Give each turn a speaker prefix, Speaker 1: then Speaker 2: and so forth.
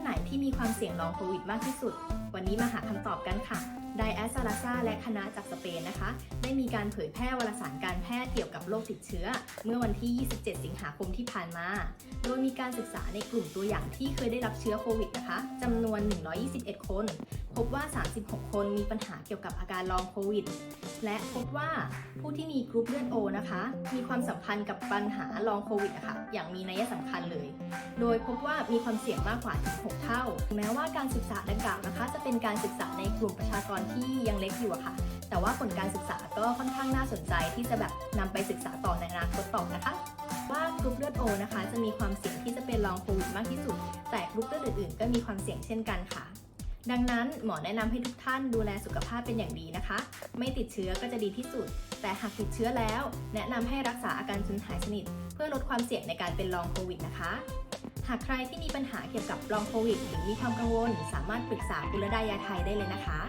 Speaker 1: ดไหน ที่มีความเสี่ยงลองโควิดมากที่สุด วันนี้มาหาคำตอบกันค่ะไดแอสซาลาซาและคณะจากสเปนนะคะ ได้มีการเผยแพร่วารสารการแพทย์เกี่ยวกับโรคติดเชื้อ เมื่อวันที่ 27 สิงหาคมที่ผ่านมา โดยมีการศึกษาในกลุ่มตัวอย่างที่เคยได้รับเชื้อโควิดนะคะจำนวน 121 คน พบว่า 36 คนมีปัญหาเกี่ยวกับอาการลองโควิด และพบว่าผู้ที่มีกรุ๊ปเลือดโอนะคะ มีความสัมพันธ์กับปัญหาลองโควิดนะคะอย่างมีนัยสำคัญเลย โดยพบว่ามีความเสี่ยงมากกว่าถึง6เท่าแม้ว่าการศึกษาดังกล่าวนะคะ จะเป็นการศึกษาในกลุ่มประชากรที่ยังเล็กอยู่อะค่ะ แต่ว่าผลการศึกษาก็ค่อนข้างน่าสนใจที่จะแบบนำไปศึกษาต่อในอนาคตต่อนะคะ ว่ากรุ๊ปเลือดโอนะคะ จะมีความเสี่ยงที่จะเป็นลองโควิดมากที่สุด แต่กรุ๊ปเลือดอื่นๆ ก็มีความเสี่ยงเช่นกันค่ะ ดังนั้นหมอแนะนำให้ทุกท่านดูแลสุขภาพเป็นอย่างดีนะคะ ไม่ติดเชื้อก็จะดีที่สุด แต่หากติดเชื้อแล้ว แนะนำให้รักษาอาการจนหายสนิท เพื่อลดความเสี่ยงในการเป็นลองโควิดนะคะ หากใครที่มีปัญหาเกี่ยวกับลองโควิดหรือมีความกังวล สามารถปรึกษากุลดายาไทยได้เลยนะคะ